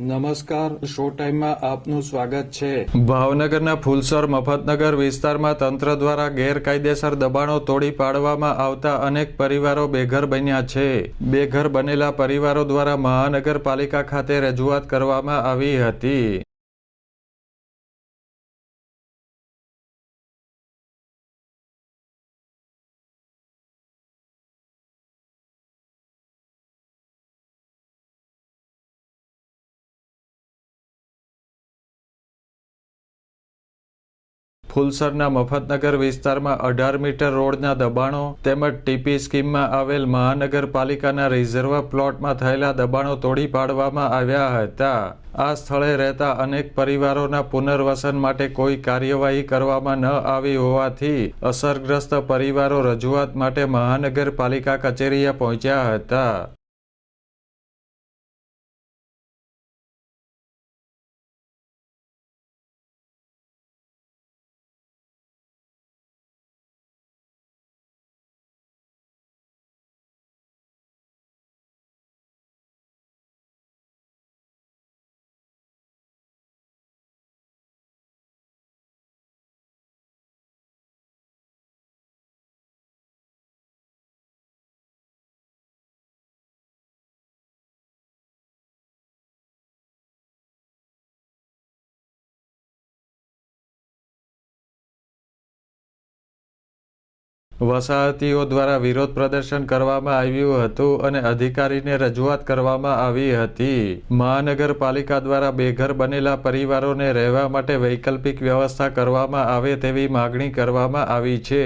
નમસ્કાર, શો ટાઈમમાં આપનું સ્વાગત છે. ભાવનગરના ફુલસર મફતનગર વિસ્તારમાં તંત્ર દ્વારા ગેરકાયદેસર દબાણો તોડી પાડવામાં આવતા અનેક પરિવારો બેઘર બન્યા છે. બેઘર બનેલા પરિવારો દ્વારા મહાનગરપાલિકા ખાતે રજૂઆત કરવામાં આવી હતી. ફુલસરના મફતનગર વિસ્તારમાં અઢાર મીટર રોડના દબાણો તેમજ ટીપી સ્કીમમાં આવેલ મહાનગરપાલિકાના રિઝર્વ પ્લોટમાં થયેલા દબાણો તોડી પાડવામાં આવ્યા હતા. આ સ્થળે રહેતા અનેક પરિવારોના પુનર્વસન માટે કોઈ કાર્યવાહી કરવામાં ન આવી હોવાથી અસરગ્રસ્ત પરિવારો રજૂઆત માટે મહાનગરપાલિકા કચેરીએ પહોંચ્યા હતા. વસાહતીઓ દ્વારા વિરોધ પ્રદર્શન કરવામાં આવ્યું હતું અને અધિકારીને રજૂઆત કરવામાં આવી હતી. મહાનગરપાલિકા દ્વારા બેઘર બનેલા પરિવારોને રહેવા માટે વૈકલ્પિક વ્યવસ્થા કરવામાં આવે તેવી માગણી કરવામાં આવી છે.